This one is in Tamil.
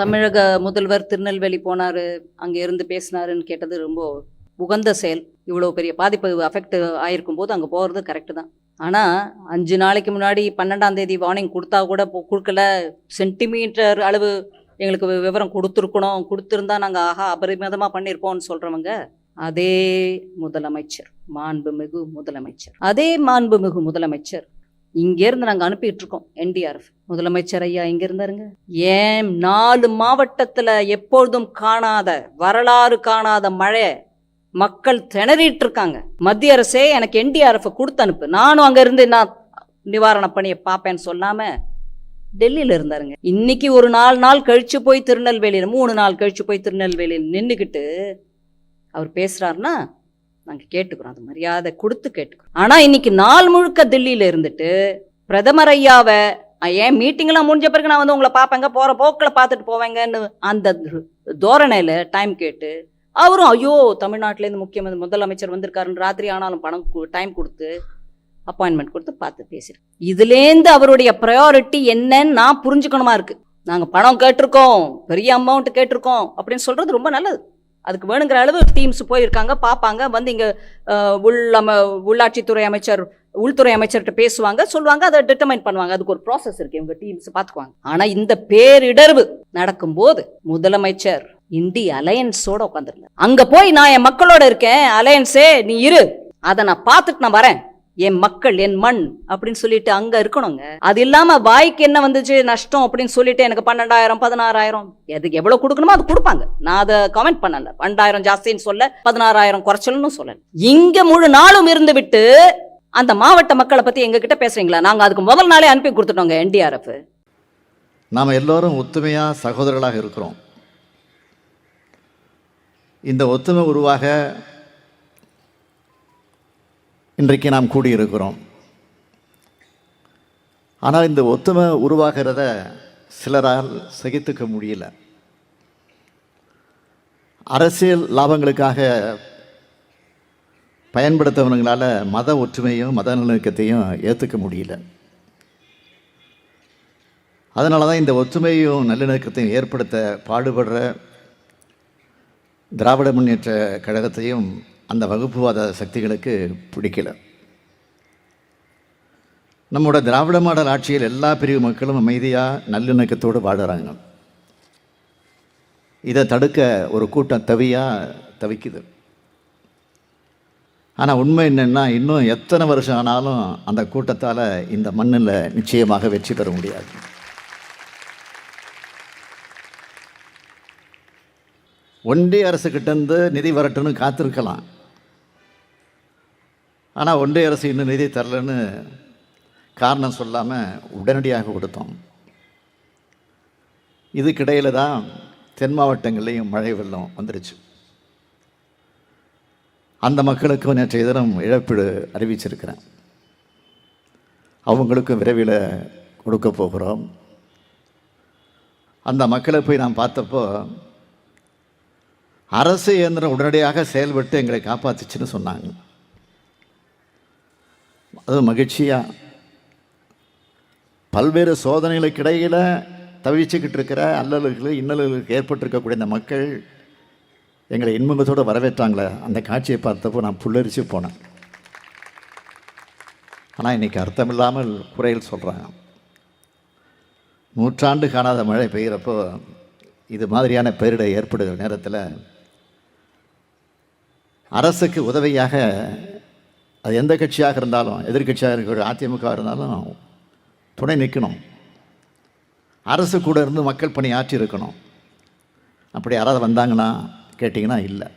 தமிழக முதல்வர் திருநெல்வேலி போனார் அங்கே இருந்து பேசினாருன்னு கேட்டது ரொம்ப உகந்த செயல். இவ்வளோ பெரிய பாதிப்பு அஃபெக்ட் ஆகிருக்கும் போது அங்கே போகிறது கரெக்டு தான். ஆனால் அஞ்சு நாளைக்கு முன்னாடி பன்னெண்டாம் தேதி வார்னிங் கொடுத்தா கூட இப்போ கொடுக்கல. சென்டிமீட்டர் அளவு எங்களுக்கு விவரம் கொடுத்துருக்கணும். கொடுத்துருந்தா நாங்கள் ஆஹா அபரிமிதமாக பண்ணியிருப்போம்னு சொல்கிறவங்க அதே முதலமைச்சர் மாண்புமிகு முதலமைச்சர். அதே மாண்புமிகு முதலமைச்சர் இங்கேருந்து நாங்கள் அனுப்பிட்டு இருக்கோம் என்டிஆர்எஃப். முதலமைச்சர் ஐயா இங்க இருந்தாருங்க? ஏன் நாலு மாவட்டத்தில் எப்பொழுதும் காணாத வரலாறு காணாத மழை மக்கள் திணறிட்டு இருக்காங்க மத்திய அரசே எனக்கு என்டிஆர்எஃப் கொடுத்து அனுப்பு. நானும் அங்க இருந்து நான் நிவாரண பணியை பார்ப்பேன்னு சொல்லாம டெல்லியில இருந்தாருங்க. இன்னைக்கு ஒரு நாலு நாள் கழிச்சு போய் திருநெல்வேலியில் மூணு நாள் கழிச்சு போய் திருநெல்வேலியில் நின்றுக்கிட்டு அவர் பேசுறாருன்னா நாங்கள் கேட்டுக்கிறோம். அது மரியாதை கொடுத்து கேட்டுக்கிறோம். ஆனால் இன்னைக்கு நாள் முழுக்க தில்லியில் இருந்துட்டு பிரதமர் ஐயாவை ஏன் மீட்டிங்லாம் முடிஞ்ச பிறகு நான் வந்து உங்களை பார்ப்பேங்க போகிற போக்கில் பார்த்துட்டு போவேங்கன்னு அந்த தோரணையில் டைம் கேட்டு அவரும் ஐயோ தமிழ்நாட்டிலேருந்து முக்கிய முதலமைச்சர் வந்திருக்காருன்னு ராத்திரி ஆனாலும் பணம் டைம் கொடுத்து அப்பாயின்மெண்ட் கொடுத்து பார்த்து பேசுறேன் இதுலேருந்து அவருடைய ப்ரையாரிட்டி என்னன்னு நான் புரிஞ்சுக்கணுமா இருக்குது நாங்கள் பணம் கேட்டிருக்கோம். பெரிய அமௌண்ட் கேட்டிருக்கோம். அப்படின்னு சொல்கிறது ரொம்ப நல்லது. அதுக்கு வேணுங்கிற அளவு டீம்ஸ் போயிருக்காங்க. பார்ப்பாங்க. வந்து இங்கே உள் அம உள்ளாட்சித்துறை அமைச்சர் உள்துறை அமைச்சர்கிட்ட பேசுவாங்க. சொல்லுவாங்க. அதை டிட்டர்மைன் பண்ணுவாங்க. அதுக்கு ஒரு ப்ராசஸ் இருக்கு. இவங்க டீம்ஸ் பார்த்துக்குவாங்க. ஆனால் இந்த பேரிடர்வு நடக்கும்போது முதலமைச்சர் இந்தி அலையன்ஸோட உட்காந்துருந்தேன் அங்கே போய் நான் என் மக்களோட இருக்கேன். அலையன்ஸே நீ இரு. அதை நான் பார்த்துட்டு நான் வரேன். என் மக்கள் என் மண் அப்படின்னு சொல்லிட்டு அங்க இருக்கணுங்க. அது இல்லாம வாய்க்கு என்ன வந்துச்சு? நஷ்டம் அப்படின்னு சொல்லிட்டு எனக்கு பன்னெண்டாயிரம் பதினாறாயிரம். எதுக்கு எவ்வளவு கொடுக்கணுமோ அது கொடுப்பாங்க. நான் அதை கமெண்ட் பண்ணல. பன்னெண்டாயிரம் ஜாஸ்தின்னு சொல்ல பதினாறாயிரம் குறைச்சல்னு சொல்லல. இங்க முழு நாளும் இருந்து விட்டு அந்த மாவட்ட மக்களை பத்தி எங்க கிட்ட பேசுறீங்களா? நாங்க அதுக்கு முதல் நாளே அனுப்பி கொடுத்துட்டோங்க என்டிஆர்எஃப். நாம எல்லோரும் ஒத்துமையா சகோதரர்களாக இருக்கிறோம். இந்த ஒத்துமை உருவாக இன்றைக்கு நாம் கூடியிருக்கிறோம். ஆனால் இந்த ஒத்துமை உருவாகிறத சிலரால் சகித்துக்க முடியல. அரசியல் லாபங்களுக்காக பயன்படுத்தவனுங்களால மத ஒற்றுமையும் மத நல்லிணக்கத்தையும் ஏற்றுக்க முடியல. அதனால தான் இந்த ஒற்றுமையும் நல்லிணக்கத்தையும் ஏற்படுத்த பாடுபடுற திராவிட முன்னேற்ற கழகத்தையும் அந்த வகுப்புவாத சக்திகளுக்கு பிடிக்கல. நம்மோட திராவிட மாடல் ஆட்சியில் எல்லா பிரிவு மக்களும் அமைதியாக நல்லிணக்கத்தோடு வாழ்கிறாங்க இதை தடுக்க ஒரு கூட்டம் தவியாக தவிக்குது. ஆனால் உண்மை என்னென்னா இன்னும் எத்தனை வருஷம் ஆனாலும் அந்த கூட்டத்தால் இந்த மண்ணில் நிச்சயமாக வெற்றி பெற முடியாது. ஒன்றிய அரசுக்கிட்டேருந்து நிதி வரட்டுன்னு காத்திருக்கலாம். ஆனால் ஒன்றிய அரசு இன்னும் நிதி தரலன்னு காரணம் சொல்லாமல் உடனடியாக கொடுத்தோம். இதுக்கிடையில் தான் தென் மாவட்டங்கள்லேயும் மழை வெள்ளம் வந்துருச்சு. அந்த மக்களுக்கும் நேற்றைய தினம் இழப்பீடு அறிவிச்சிருக்கிறேன். அவங்களுக்கும் விரைவில் கொடுக்க போகிறோம். அந்த மக்களை போய் நான் பார்த்தப்போ அரசு இயந்திரம் உடனடியாக செயல்பட்டு எங்களை காப்பாத்துச்சுன்னு சொன்னாங்க. அது மகிழ்ச்சியாக பல்வேறு சோதனைகளுக்கு இடையில் தவிச்சுக்கிட்டு இருக்கிற அல்லல்களுக்கு இன்னல்களுக்கு ஏற்பட்டிருக்கக்கூடிய இந்த மக்கள் எங்களை இன்முகத்தோடு வரவேற்றாங்களே. அந்த காட்சியை பார்த்தப்போ நான் புல்லரிச்சு போனேன். ஆனால் இன்னைக்கு அர்த்தமில்லாமல் குறையில் சொல்கிறாங்க நூற்றாண்டு காணாத மழை பெய்கிறப்போ இது மாதிரியான பேரிடர் ஏற்படுகிற நேரத்தில் அரசுக்கு உதவியாக அது எந்த கட்சியாக இருந்தாலும் எதிர்க்கட்சியாக இருக்கிற அதிமுக இருந்தாலும் துணை நிற்கணும். அரசு கூட இருந்து மக்கள் பணி ஆற்றி இருக்கணும் அப்படி யாராவது வந்தாங்கன்னா கேட்டிங்கன்னா இல்லை.